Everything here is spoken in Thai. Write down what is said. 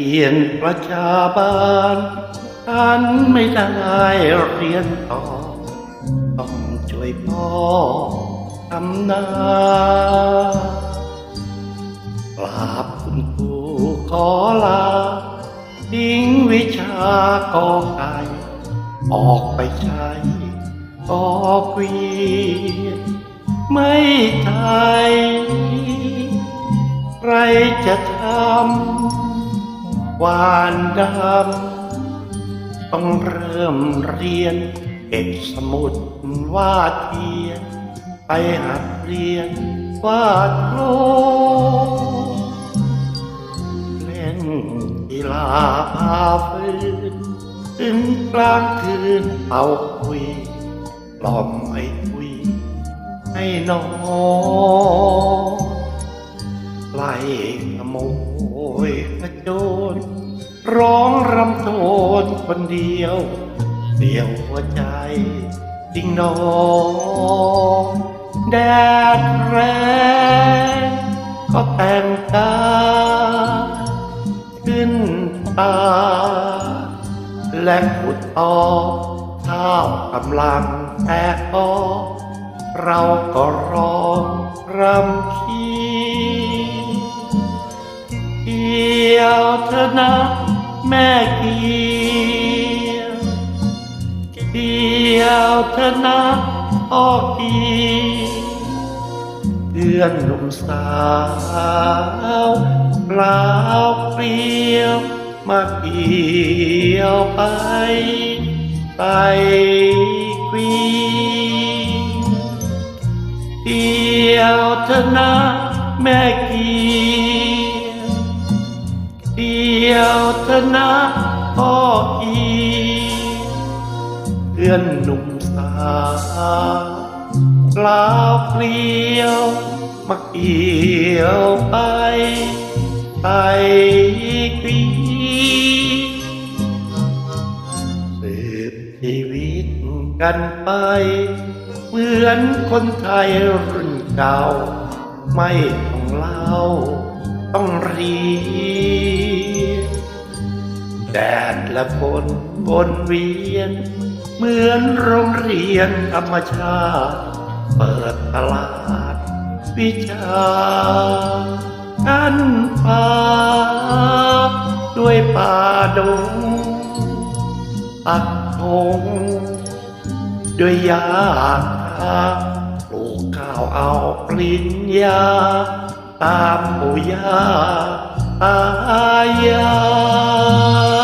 เรียนประชาบาลท่านไม่ได้เรียนต่อ ต้องช่วยพ่อทำนากราบคุณครูขอลาทิ้งวิชากอไก่ออกไปใช้กอกวีไม่ไทยใครจะทำ วานดำต้องเริ่มเรียน เอกสมุดวาดเทียน ไปหัดเรียนวาดโลกเล่นกีฬาพาฟืนถึงกลางคืนเป่าคุยกล่อมไอ้คุยให้นอน ไล่ขโมยขโจรร้องรำโทนคนเดียว เดียวหัวใจดิ่งนองแดดแรงก็แต่งกาขึ้นตา และขุดตอข้าวกำลังแตกออกเราก็ร้องรำคี ยวเธอนะแม่เกียวเกียวเธอนะพ่อเกียเดือนหนุ่มสาวเปล่าเปลี่ยวมาเกี่ยวไปไปกวีเกี่ยวเธอนะแม่เกี่ยว ยวเธนะพ่ออีเพื่อนหนุ่มสาวลาวเปลี่ยวมาเกี่ยวไป ไปกวีสืบชีวิตกันไป เหมือนคนไทยรุ่นเก่า ไม่ต้องเล่าต้องเรียน แดดและฝนวนเวียน เหมือนโรงเรียนธรรมชาติ เปิดตลาด วิชากันป่าด้วยป่าดงตักทงด้วยยาคาปลูกข้าวเอาปลินยาตามปู่ย่าตายา